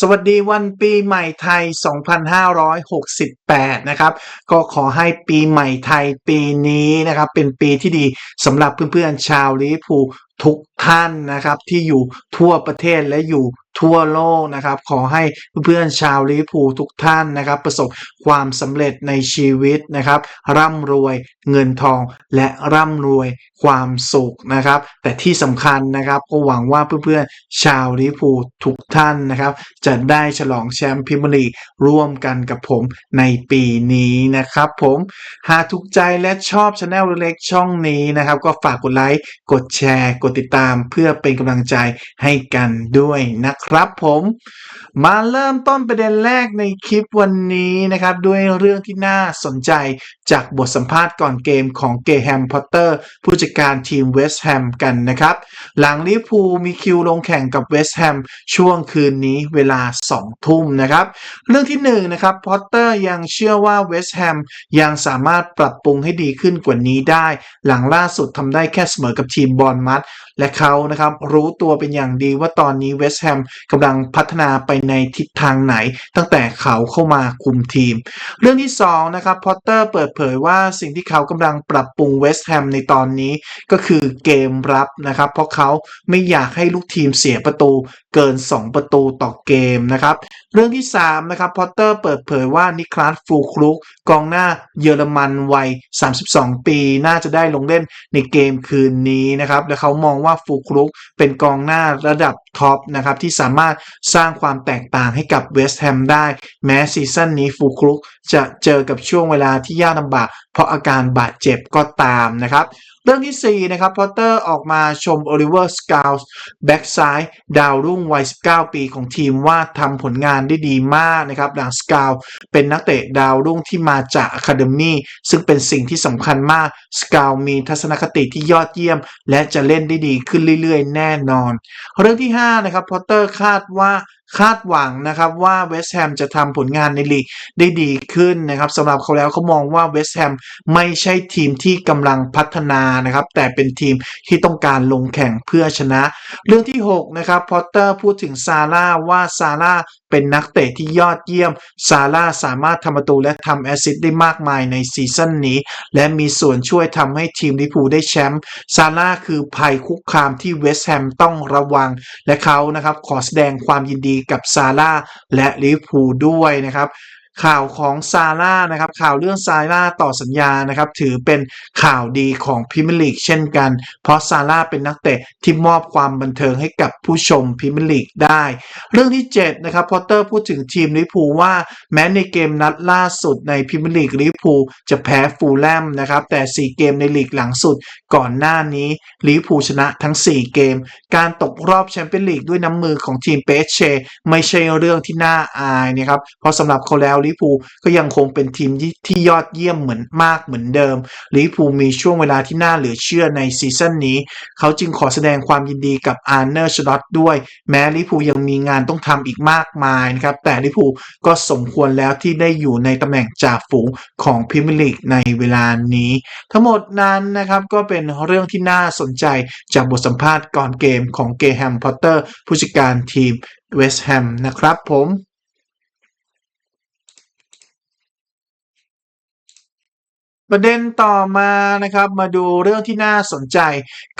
สวัสดีวันปีใหม่ไทย 2568 นะครับ ก็ขอให้ปีใหม่ไทยปีนี้นะครับ เป็นปีที่ดีสำหรับเพื่อนๆชาวลิเวอร์พูลทุกท่านนะครับที่อยู่ทั่วประเทศและอยู่ทั่วโลกนะครับ ขอให้เพื่อนๆชาวลิพูทุกท่านนะครับ ประสบความสำเร็จในชีวิตนะครับ ร่ำรวยเงินทองและร่ำรวยความสุขนะครับ แต่ที่สำคัญนะครับก็หวังว่าเพื่อนๆชาวลิพูทุกท่านนะครับ จะได้ฉลองแชมป์พรีเมียร์ลีร่วมกันกับผมในปีนี้นะครับ ผมหากถูกใจและชอบช anel เล็กๆช่องนี้นะครับ ก็ฝากกดไลค์กดแชร์กดติดตามเพื่อเป็นกำลังใจให้กันด้วยนะครับผมมาเริ่มต้นประเด็นแรกในคลิปวันนี้นะครับด้วยเรื่องที่น่าสนใจจากบทสัมภาษณ์ก่อนเกมของเกแฮมพอตเตอร์ผู้จัดการทีมเวสต์แฮมกันนะครับ หลังลิเวอร์พูมีคิวลงแข่งกับเวสต์แฮมช่วงคืนนี้เวลา 2 ทุ่มนะครับ เรื่องที่1นงนะครับพอตเตอร์ยังเชื่อว่าเวสต์แฮมยังสามารถปรับปรุงให้ดีขึ้นกว่านี้ได้ หลังล่าสุดทำได้แค่เสมอกับทีมบอลมัดและเขานะครับรู้ตัวเป็นอย่างดีว่าตอนนี้เวสต์แฮมกำลังพัฒนาไปในทิศทางไหน ตั้งแต่เขาเข้ามาคุมทีม เรื่องที่2นะครับพอตเตอร์เปิดเผยว่าสิ่งที่เขากำลังปรับปรุงเวสต์แฮมในตอนนี้ก็คือเกมรับนะครับ เพราะเขาไม่อยากให้ลูกทีมเสียประตูเกิน 2 ประตูต่อเกมนะครับ เรื่องที่3นะครับพอตเตอร์เปิดเผยว่านิคลาสฟูคลุกกองหน้าเยอรมันวัย 32 ปี น่าจะได้ลงเล่นในเกมคืนนี้นะครับและเขามองว่าฟูคลุกเป็นกองหน้าระดับท็อปนะครับที่สามารถสร้างความแตกต่างให้กับเวสต์แฮมได้ แม้ซีซั่นนี้ฟูคลุกจะเจอกับช่วงเวลาที่ยากลำบาก เพราะอาการบาดเจ็บก็ตามนะครับ เรื่องที่ 4 นะครับพอตเตอร์ออกมาชมโอลิเวอร์สกาวส์แบ็กซ้ายดาวรุ่งวัย 19 ปีของทีมว่าทำผลงานได้ดีมากนะครับหลังสกาวเป็นนักเตะดาวรุ่งที่มาจากอะคาเดมี่ซึ่งเป็นสิ่งที่สำคัญมากสกาวมีทัศนคติที่ยอดเยี่ยม และจะเล่นได้ดีขึ้นเรื่อยๆ แน่นอน เรื่องที่ 5 นะครับพอตเตอร์คาดว่า คาดหวังนะครับว่าเวสต์แฮมจะทำผลงานในลีกได้ดีขึ้นนะครับสำหรับเขาแล้วเขามองว่าเวสต์แฮมไม่ใช่ทีมที่กำลังพัฒนานะครับ แต่เป็นทีมที่ต้องการลงแข่งเพื่อชนะ เรื่องที่ 6 นะครับพอตเตอร์พูดถึงซาร่าว่าซาร่า เป็นนักเตะที่ยอดเยี่ยม ซาร่าสามารถทำประตูและทำแอสซิสต์ได้มากมายในซีซั่นนี้ และมีส่วนช่วยทำให้ทีมลิเวอร์พูลได้แชมป์ ซาร่าคือภัยคุกคามที่เวสต์แฮมต้องระวัง และเขานะครับขอแสดงความยินดีกับซาร่าและลิเวอร์พูลด้วยนะครับ ข่าวของซาร่านะครับข่าวเรื่องซาร่าต่อสัญญานะครับถือเป็นข่าวดีของพรีเมียร์ลีกเช่นกัน เพราะซาร่าเป็นนักเตะที่มอบความบันเทิงให้กับผู้ชมพรีเมียร์ลีกได้ เรื่องที่7นะครับพอตเตอร์พูดถึงทีมลิเวอร์พูว่าแม้ในเกมนัดล่าสุดในพรีเมียร์ลีกลิเวอร์พูจะแพ้ฟูลแลมนะครับแต่ 4 เกมในลีกหลังสุดก่อนหน้านี้ลิเวอร์พูชนะทั้ง 4 เกม การตกรอบแชมเปี้ยนลีกด้วยน้ำมือของทีมเปเชไม่ใช่เรื่องที่น่าอายนะครับเพราะสำหรับเขาแล้วลิเวอร์พูก็ยังคงเป็นทีมที่ที่ยอดเยี่ยมเหมือนมากเหมือนเดิมลิเวอร์พูมีช่วงเวลาที่น่าเหลือเชื่อในซีซั่นนี้ เขาจึงขอแสดงความยินดีกับอาร์เนอร์ชลอตด้วย แม้ลิเวอร์พูยังมีงานต้องทำอีกมากมายนะครับ แต่ลิเวอร์พูก็สมควรแล้วที่ได้อยู่ในตำแหน่งจ่าฝูงของพรีเมียร์ลีกในเวลานี้ ทั้งหมดนั้นนะครับก็เป็นเรื่องที่น่าสนใจจากบทสัมภาษณ์ก่อนเกมของเกแฮมพอตเตอร์ผู้จัดการทีมเวสต์แฮมนะครับผม ประเด็นต่อมานะครับ มาดูเรื่องที่น่าสนใจ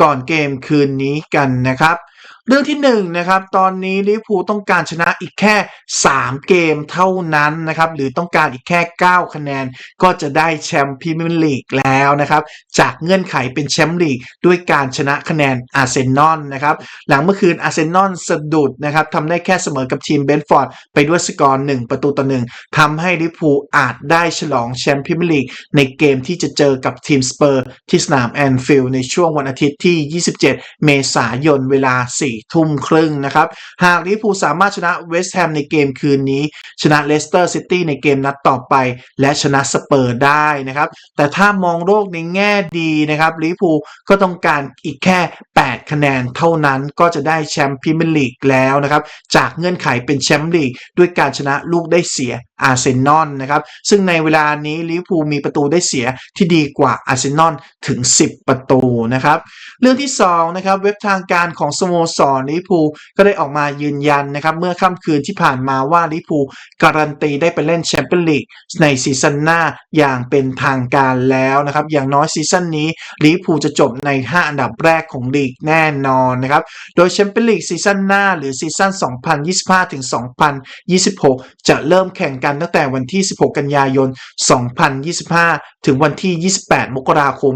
ก่อนเกมคืนนี้กันนะครับ เรื่องที่1นงนะครับ ตอนนี้ลิเวอร์พูลต้องการชนะอีกแค่ 3 เกมเท่านั้นนะครับ หรือต้องการอีกแค่ 9 คะแนน ก็จะได้แชมป์พรีเมียร์ลีกแล้วนะครับ จากเงื่อนไขเป็นแชมป์ลีกด้วยการชนะคะแนนอาร์เซนอลนะครับ หลังเมื่อคืนอาร์เซนอลสะดุดนะครับทำได้แค่เสมอกับทีมเบนฟอร์ด ไปด้วยสกอร์1ประตูต่อ1ทำให้ลิเวอร์พูลอาจได้ฉลองแชมป์พรีเมียร์ลีกในเกมที่จะเจอกับทีมสเปอร์ที่สนามแอนฟิลด์ในช่วงวันอาทิตย์ที่ 27 เมษายนเวลา4ทุ่มครึ่งนะครับ หากลิเวอร์พูลสามารถชนะเวสต์แฮมในเกมคืนนี้ ชนะเลสเตอร์ซิตี้ในเกมนัดต่อไป และชนะสเปอร์ได้นะครับ แต่ถ้ามองโลกในแง่ดีนะครับลิเวอร์พูลก็ต้องการอีกแค่ 8 คะแนนเท่านั้นก็จะได้แชมป์พรีเมียร์ลีกแล้วนะครับจากเงื่อนไขเป็นแชมป์ลีกด้วยการชนะลูกได้เสียอาร์เซนอลนะครับซึ่งในเวลานี้ลิเวอร์พูลมีประตูได้เสียที่ดีกว่าอาร์เซนอลถึง 10 ประตูนะครับเรื่องที่2นะครับเว็บทางการของสโมสรลิเวอร์พูลก็ได้ออกมายืนยันนะครับเมื่อค่ำคืนที่ผ่านมาว่าลิเวอร์พูลการันตีได้ไปเล่นแชมเปี้ยนลีกในซีซั่นหน้าอย่างเป็นทางการแล้วนะครับอย่างน้อยซีซั่นนี้ลิเวอร์พูลจะจบใน 5 อันดับแรกของลีกแน่นอนนะครับ โดยแชมเปี้ยนลีกซีซั่นหน้าหรือซีซั่น 2025 ถึง 2026 จะเริ่มแข่งกันตั้งแต่วันที่ 16 กันยายน 2025 ถึงวันที่ 28 มกราคม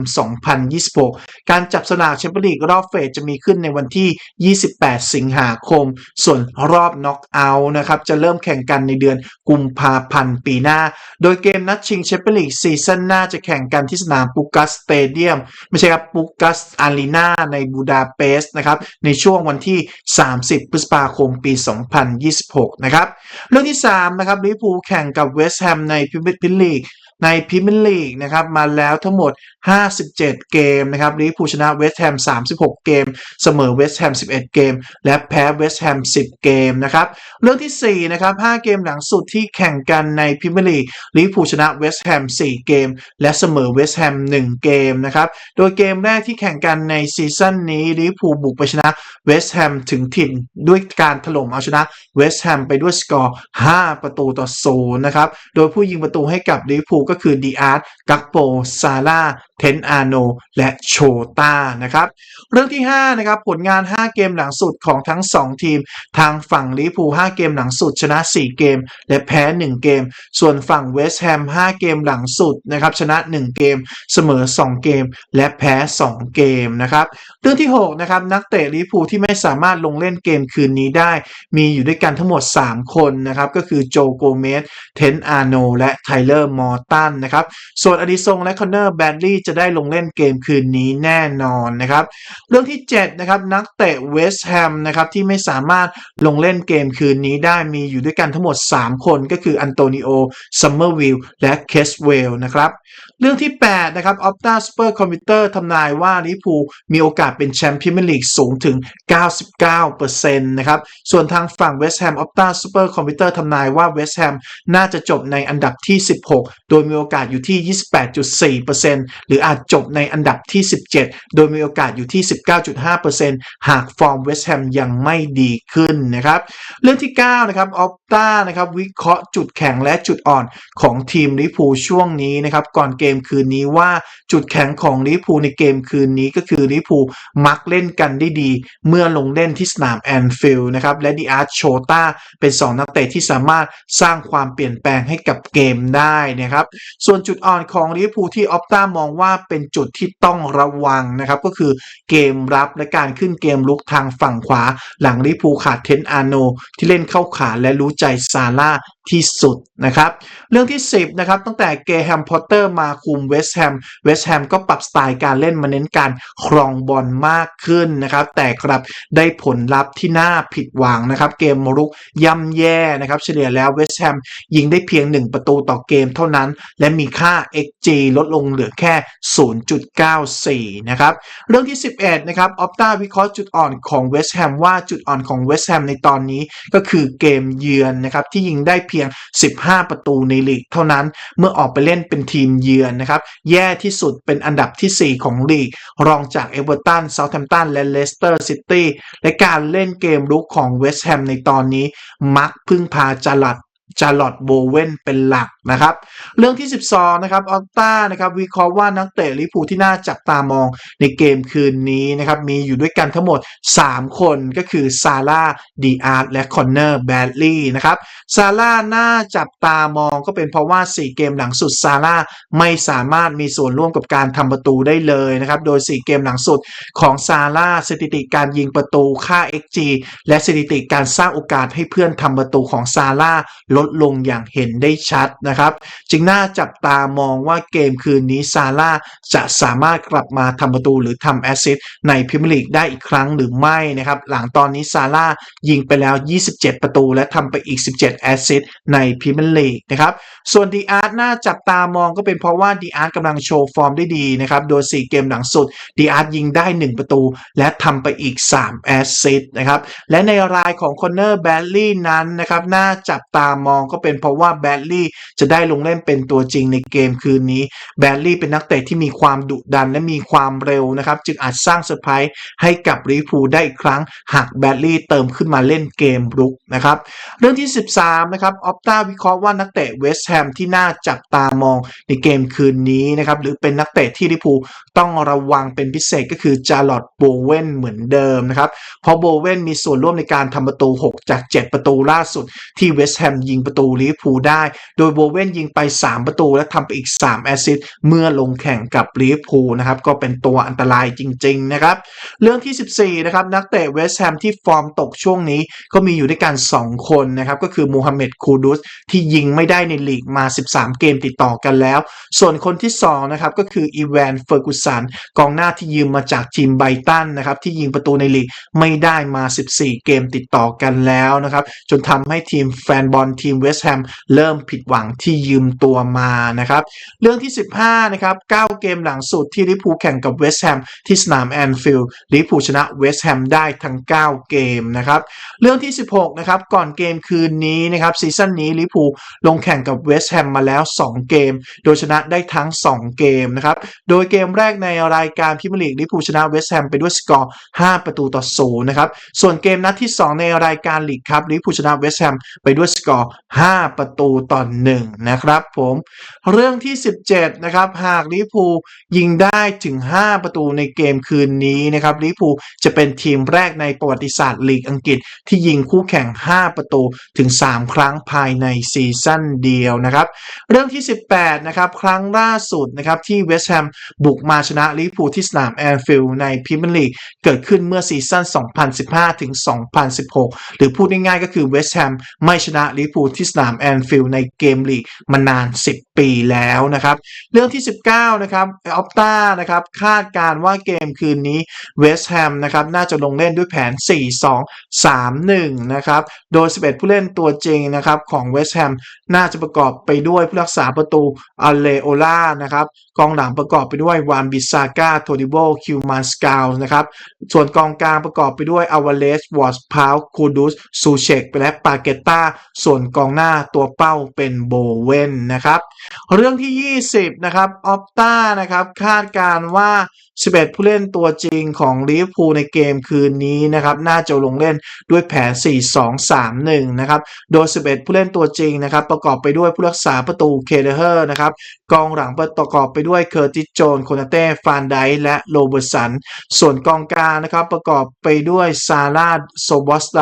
2026 การจับสลากแชมเปี้ยนลีกรอบเฟสจะมีขึ้นในวันที่ 28 สิงหาคม ส่วนรอบน็อกเอาท์นะครับ จะเริ่มแข่งกันในเดือนกุมภาพันธ์ปีหน้า โดยเกมนัดชิงแชมเปี้ยนลีกซีซั่นหน้าจะแข่งกันที่สนามปูกัสสเตเดียม ไม่ใช่ครับปูกัสอารีนาในบูดาเปสต์นะครับในช่วงวันที่ 30 พฤษภาคมปี 2026 นะครับเรื่องที่3นะครับลิเวอร์พูลแข่งกับเวสต์แฮมในพรีเมียร์ลีก ในพรีเมียร์ลีกนะครับมาแล้วทั้งหมด 57 เกมนะครับลิเวอร์พูลชนะเวสต์แฮม 36 เกม เสมอเวสต์แฮม 11 เกม และแพ้เวสต์แฮม 10 เกมนะครับเรื่องที่ 4 นะครับ 5 เกมหลังสุดที่แข่งกันในพรีเมียร์ลีกลิเวอร์พูลชนะเวสต์แฮม 4 เกม และเสมอเวสต์แฮม 1 เกมนะครับโดยเกมแรกที่แข่งกันในซีซั่นนี้ลิเวอร์พูลบุกไปชนะเวสต์แฮมถึงถิ่นด้วยการถล่มเอาชนะเวสต์แฮมไปด้วยสกอร์ 5 ประตูต่อ0นะครับโดยผู้ยิงประตูให้กับลิเวอร์พูลก็คือดีอาร์ตกักโปซาร่าเทนอาโนและโชตานะครับเรื่องที่5นะครับผลงาน 5 เกมหลังสุดของทั้ง 2 ทีม ทางฝั่งลิเวอร์พู5เกมหลังสุดชนะ 4 เกม และแพ้ 1 เกม ส่วนฝั่งเวสต์แฮม5เกมหลังสุดนะครับชนะ 1 เกม เสมอ 2 เกม และแพ้ 2 เกมนะครับเรื่องที่6นะครับนักเตะลิเวอร์พูที่ไม่สามารถลงเล่นเกมคืนนี้ได้ มีอยู่ด้วยกันทั้งหมด 3 คนนะครับก็คือโจโกเมสเทนอาโนและไทเลอร์มอร์ตนนะครับ ส่วนอดิซงและคอนเนอร์แบดลีย์จะได้ลงเล่นเกมคืนนี้แน่นอนนะครับ เรื่องที่ 7 นะครับ นักเตะเวสต์แฮมนะครับที่ไม่สามารถลงเล่นเกมคืนนี้ได้มีอยู่ด้วยกันทั้งหมด 3 คนก็คืออันโตนิโอซัมเมอร์วิลและเคสเวลนะครับ เรื่องที่ 8 นะครับออฟตาสเปอร์คอมพิวเตอร์ทำนายว่าลิพูมีโอกาสเป็นแชมป์พรีเมียร์ลีกสูงถึง 99%นะครับ ส่วนทางฝั่งเวสต์แฮมออฟตาสเปอร์คอมพิวเตอร์ทำนายว่าเวสต์แฮมน่าจะจบในอันดับที่ 16 โดยมีโอกาสอยู่ที่ 28.4%หรืออาจจบในอันดับที่ 17 โดยมีโอกาสอยู่ที่ 19.5%หากฟอร์มเวสต์แฮมยังไม่ดีขึ้นนะครับ เรื่องที่ 9 นะครับออฟต้านะครับวิเคราะห์จุดแข็งและจุดอ่อนของทีมลิเวอร์พูช่วงนี้นะครับ ก่อนเกมคืนนี้ว่าจุดแข็งของลิเวอร์พูในเกมคืนนี้ก็คือลิเวอร์พูมักเล่นกันได้ดี เมื่อลงเล่นที่สนามแอนฟิลด์นะครับและดีอาร์ตโชตาเป็น 2 นักเตะที่สามารถสร้างความเปลี่ยนแปลงให้กับเกมได้นะครับส่วนจุดอ่อนของลิเวอร์พูลที่ออฟต้ามองว่าเป็นจุดที่ต้องระวังนะครับ ก็คือเกมรับและการขึ้นเกมลุกทางฝั่งขวา หลังลิเวอร์พูลขาดเทนอาโน ที่เล่นเข้าขาและรู้ใจซาร่าที่สุดนะครับ เรื่องที่ 10 นะครับ ตั้งแต่เกแฮมพอตเตอร์มาคุมเวสต์แฮมเวสต์แฮมก็ปรับสไตล์การเล่นมาเน้นการครองบอลมากขึ้นนะครับ แต่กลับได้ผลลัพธ์ที่น่าผิดหวังนะครับ เกมรุกย่ำแย่นะครับ เฉลี่ยแล้วเวสต์แฮมยิงได้เพียง 1 ประตูต่อเกมเท่านั้นและมีค่า XG ลดลงเหลือแค่ 0.94 นะครับ เรื่องที่ 11 นะครับ ออฟตาวิเคราะห์จุดอ่อนของเวสต์แฮมว่าจุดอ่อนของเวสต์แฮมในตอนนี้ก็คือเกมเยือนนะครับที่ยิงได้เพียง 15 ประตูในลีกเท่านั้นเมื่อออกไปเล่นเป็นทีมเยือนนะครับ แย่ที่สุดเป็นอันดับที่ 4 ของลีก รองจากเอเวอร์ตันเซาท์แฮมป์ตันและเลสเตอร์ซิตี้และการเล่นเกมรุกของเวสต์แฮมในตอนนี้ มักพึ่งพาจาลัด จาร์ลอตโบเวนเป็นหลักนะครับ เรื่องที่ 12 นะครับออตตานะครับวิเคราะห์ว่านักเตะลิพูที่น่าจับตามองในเกมคืนนี้นะครับ มีอยู่ด้วยกันทั้งหมด 3 คนก็คือซาร่าดีอาร์ตและคอนเนอร์แบดลีย์นะครับซาร่าน่าจับตามองก็เป็นเพราะว่า 4 เกมหลังสุดซาร่าไม่สามารถมีส่วนร่วมกับการทำประตูได้เลยนะครับ โดย 4 เกมหลังสุดของซาร่าสถิติการยิงประตูค่า XG และสถิติการสร้างโอกาสให้เพื่อนทำประตูของซาร่าลดดลงอย่างเห็นได้ชัดนะครับ จึงน่าจับตามองว่าเกมคืนนี้ซาร่าจะสามารถกลับมาทำประตูหรือทำแอสซิสต์ในพรีเมียร์ลีกได้อีกครั้งหรือไม่นะครับ หลังตอนนี้ซาร่ายิงไปแล้ว 27 ประตู และทำไปอีก 17 แอสซิสต์ในพรีเมียร์ลีกนะครับ ส่วนดีอาร์ตน่าจับตามองก็เป็นเพราะว่าดีอาร์ตกำลังโชว์ฟอร์มได้ดีนะครับ โดย 4 เกมหลังสุดดีอาร์ตยิงได้ 1 ประตู และทำไปอีก 3 แอสซิสต์นะครับ และในรายของคอนเนอร์แบลลี่นั้นนะครับ น่าจับตามองก็เป็นเพราะว่าแบลลี่จะได้ลงเล่นเป็นตัวจริงในเกมคืนนี้แบลลี่เป็นนักเตะที่มีความดุดันและมีความเร็วนะครับจึงอาจสร้างเซอร์ไพรส์ให้กับลิเวอร์พูลได้อีกครั้ง หากแบลลี่เติมขึ้นมาเล่นเกมรุกนะครับเรื่องที่ 13นะครับออฟตาวิเคราะห์ว่านักเตะเวสต์แฮมที่น่าจับตามองในเกมคืนนี้นะครับหรือเป็นนักเตะที่ลิเวอร์พูลต้องระวังเป็นพิเศษก็คือจาร์ลอตโบเวนเหมือนเดิมนะครับเพราะโบเวนมีส่วนร่วมในการทำประตู 6 จาก 7 ประตูล่าสุดที่เวสต์แฮมยิงประตูลิเวอร์พูลได้ โดยโบเวนยิงไป 3 ประตูและทำไปอีก 3 แอสซิสต์เมื่อลงแข่งกับลิเวอร์พูลนะครับก็เป็นตัวอันตรายจริง ๆ นะครับ เรื่องที่ 14 นะครับ นักเตะเวสต์แฮมที่ฟอร์มตกช่วงนี้ก็มีอยู่ด้วยกัน 2 คนนะครับก็คือมูฮัมเหม็ดคูดุสที่ยิงไม่ได้ในลีกมา 13 เกมติดต่อกันแล้ว ส่วนคนที่ 2 นะครับก็คืออีแวนเฟอร์กุสันกองหน้าที่ยืมมาจากทีมไบตันนะครับที่ยิงประตูในลีกไม่ได้มา 14 เกมติดต่อกันแล้วนะครับจนทำให้ทีมแฟนบอลทีมเวสต์แฮมเริ่มผิดหวังที่ยืมตัวมานะครับ เรื่องที่ 15 นะครับ 9 เกมหลังสุดที่ลิเวอร์พูแข่งกับเวสต์แฮมที่สนามแอนฟิลด์ลิเวอร์พูชนะเวสต์แฮมได้ทั้ง 9 เกมนะครับ เรื่องที่ 16 นะครับ ก่อนเกมคืนนี้นะครับซีซั่นนี้ลิเวอร์พูลงแข่งกับเวสต์แฮมมาแล้ว 2 เกม โดยชนะได้ทั้ง 2 เกมนะครับ โดยเกมแรกในรายการพรีเมียร์ลีกลิเวอร์พูชนะเวสต์แฮมไปด้วยสกอร์ 5 ประตูต่อ0นะครับ ส่วนเกมนัดที่ 2 ในรายการลีกครับลิเวอร์พูชนะเวสต์แฮมไปด้วยสกอร์5 ประตูต่อ1นะครับผมเรื่องที่ 17 นะครับหากลิพูยิงได้ถึง 5 ประตูในเกมคืนนี้นะครับลิพูจะเป็นทีมแรกในประวัติศาสตร์ลีกอังกฤษ ที่ยิงคู่แข่ง 5 ประตูถึง 3 ครั้งภายในซีซั่นเดียวนะครับเรื่องที่ 18 นะครับครั้งล่าสุดนะครับที่เวสต์แฮมบุกมาชนะลิพูที่สนามแอนฟิลด์ในพรีเมียร์ลีกเกิดขึ้นเมื่อซีซั่น 2015 ถึง 2016 หรือพูดง่ายๆก็คือเวสต์แฮมไม่ชนะลิพูที่สนามแอนฟิลด์ในเกมลีกมานาน 10 ปีแล้วนะครับ เรื่องที่ 19 นะครับออฟตานะครับ คาดการ์ว่าเกมคืนนี้เวสต์แฮมนะครับ น่าจะลงเล่นด้วยแผน 4-2-3-1 นะครับ โดย 11 ผู้เล่นตัวจริงนะครับของเวสต์แฮมน่าจะประกอบไปด้วยผู้รักษาประตูอเลโอล่านะครับกองหลังประกอบไปด้วยวานบิซาก้าโทดิโบคิวมันสกาวนะครับ ส่วนกองกลางประกอบไปด้วยอาวาเลสวอสพาวคูดุสซูเชกและปาเกตตาส่วนกองหน้าตัวเป้าเป็นโบเวนนะครับเรื่องที่ 20 นะครับออฟต้านะครับ คาดการว่า 11 ผู้เล่นตัวจริงของลิเวอร์พูลในเกมคืนนี้นะครับน่าจะลงเล่นด้วยแผน 4-2-3-1 นะครับ โดย 11 ผู้เล่นตัวจริงนะครับประกอบไปด้วยผู้รักษาประตูเคเลเฮอร์นะครับกองหลังประกอบไปด้วยเคอร์ติสโจนโคนาเต้ฟานไดและโรเบอร์สัน ส่วนกองกลางนะครับประกอบไปด้วยซาร่าโซบอสได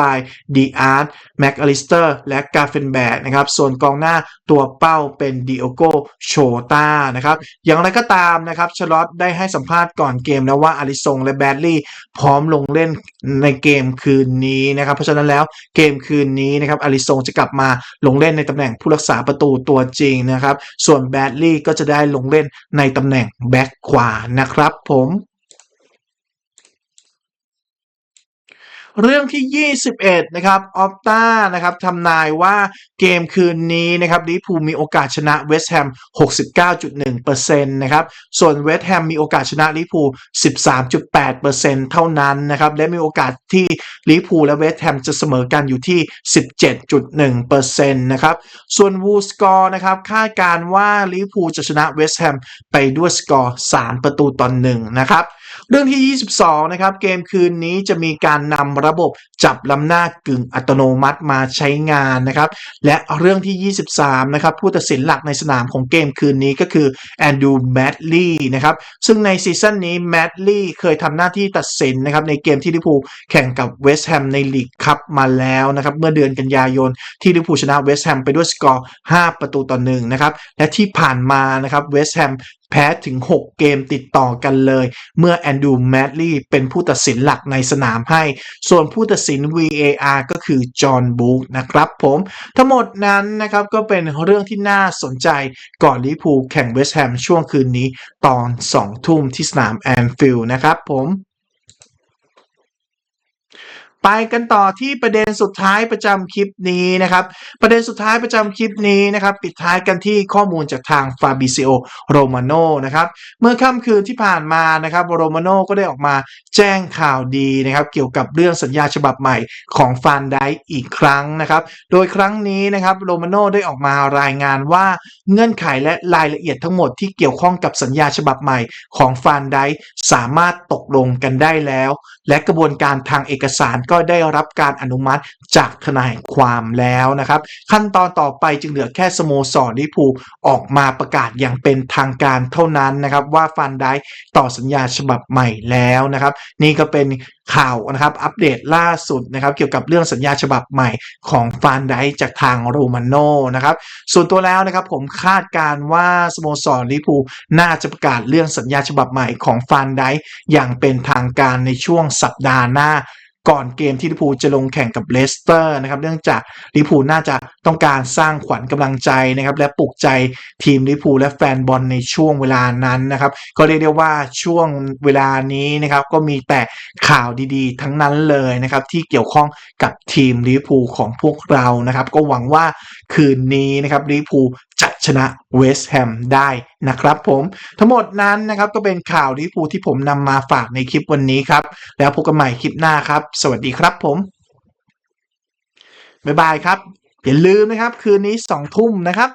ดีอาร์ตแม็กอลิสเตอร์และกาเฟนแบกนะครับส่วนกองหน้าตัวเป้าเป็นดิโอโกโชตานะครับอย่างไรก็ตามนะครับชลอตได้ให้สัมภาษณ์ก่อน่อนเกมแล้วว่าอาริซงและแบดลี่พร้อมลงเล่นในเกมคืนนี้นะครับเพราะฉะนั้นแล้วเกมคืนนี้นะครับอาริซงจะกลับมาลงเล่นในตำแหน่งผู้รักษาประตูตัวจริงนะครับ ส่วนแบดลี่ก็จะได้ลงเล่นในตำแหน่งแบ็กขวานะครับผม เรื่องที่ 21 นะครับออฟตานะครับทำนายว่าเกมคืนนี้นะครับลิพูมีโอกาสชนะเวสต์แฮม 69.1%นะครับส่วนเวสต์แฮมมีโอกาสชนะลิเวอร์พู13.8%เท่านั้นนะครับและมีโอกาสที่ลิพูและเวสต์แฮมจะเสมอกันอยู่ที่ 17.1%นะครับส่วนวูสกอร์นะครับคาดการณ์ว่าลิพูจะชนะเวสต์แฮมไปด้วยสกอร์ 3 ประตูต่อ1นะครับ เรื่องที่ 22 นะครับ เกมคืนนี้จะมีการนำระบบจับล้ำหน้ากึ่งอัตโนมัติมาใช้งานนะครับ และเรื่องที่ 23 นะครับ ผู้ตัดสินหลักในสนามของเกมคืนนี้ก็คือแอนดูแมดลีย์นะครับ ซึ่งในซีซั่นนี้แมดลีย์เคยทำหน้าที่ตัดสินนะครับในเกมที่ลิพูแข่งกับเวสต์แฮมในลีกคัพมาแล้วนะครับ เมื่อเดือนกันยายนที่ลิพูชนะเวสต์แฮมไปด้วยสกอร์ 5 ประตูต่อ1นะครับ และที่ผ่านมานะครับเวสต์แฮมแพ้ถึง 6 เกมติดต่อกันเลย เมื่อแอนดูแมดลี่เป็นผู้ตัดสินหลักในสนามให้ ส่วนผู้ตัดสิน VAR ก็คือจอห์นบุ๊กนะครับผมทั้งหมดนั้นนะครับก็เป็นเรื่องที่น่าสนใจก่อนลิพูแข่งเวสต์แฮมช่วงคืนนี้ตอน 2 ทุ่มที่สนามแอนฟิลด์นะครับผม ไปกันต่อที่ประเด็นสุดท้ายประจำคลิปนี้นะครับ ประเด็นสุดท้ายประจำคลิปนี้นะครับ ปิดท้ายกันที่ข้อมูลจากทางฟาบิซิโอโรมาโนนะครับเมื่อค่ำคืนที่ผ่านมานะครับโรมาโนก็ได้ออกมาแจ้งข่าวดีนะครับเกี่ยวกับเรื่องสัญญาฉบับใหม่ของฟานไดอีกครั้งนะครับ โดยครั้งนี้นะครับโรมาโนได้ออกมารายงานว่าเงื่อนไขและรายละเอียดทั้งหมดที่เกี่ยวข้องกับสัญญาฉบับใหม่ของฟานไดสามารถตกลงกันได้แล้ว และกระบวนการทางเอกสารก็ได้รับการอนุมัติจากทนายความแล้วนะครับ ขั้นตอนต่อไปจึงเหลือแค่สโมสรลิพูออกมาประกาศอย่างเป็นทางการเท่านั้นนะครับว่าฟันได้ต่อสัญญาฉบับใหม่แล้วนะครับ นี่ก็เป็น ข่าวนะครับอัปเดตล่าสุดนะครับเกี่ยวกับเรื่องสัญญาฉบับใหม่ของฟานไดจากทางโรมาโนนะครับส่วนตัวแล้วนะครับผมคาดการณ์ว่าสโมสรลิปูน่าจะประกาศเรื่องสัญญาฉบับใหม่ของฟานไดอย่างเป็นทางการในช่วงสัปดาห์หน้า ก่อนเกมที่ลิเวอร์พูจะลงแข่งกับเลสเตอร์นะครับเนื่องจากลิเวอร์พูน่าจะต้องการสร้างขวัญกำลังใจนะครับและปลุกใจทีมลิเวอร์พูและแฟนบอลในช่วงเวลานั้นนะครับก็เรียกได้ว่าช่วงเวลานี้นะครับก็มีแต่ข่าวดีๆ ทั้งนั้นเลยนะครับที่เกี่ยวข้องกับทีมลิเวอร์พูของพวกเรานะครับก็หวังว่าคืนนี้นะครับลิเวอร์พูจะชนะเวสต์แฮมได้นะครับผมทั้งหมดนั้นนะครับก็เป็นข่าวลิเวอร์พูที่ผมนำมาฝากในคลิปวันนี้ครับแล้วพบกันใหม่คลิปหน้าครับสวัสดีครับผม บ๊ายบายครับ อย่าลืมนะครับ คืนนี้สองทุ่มนะครับ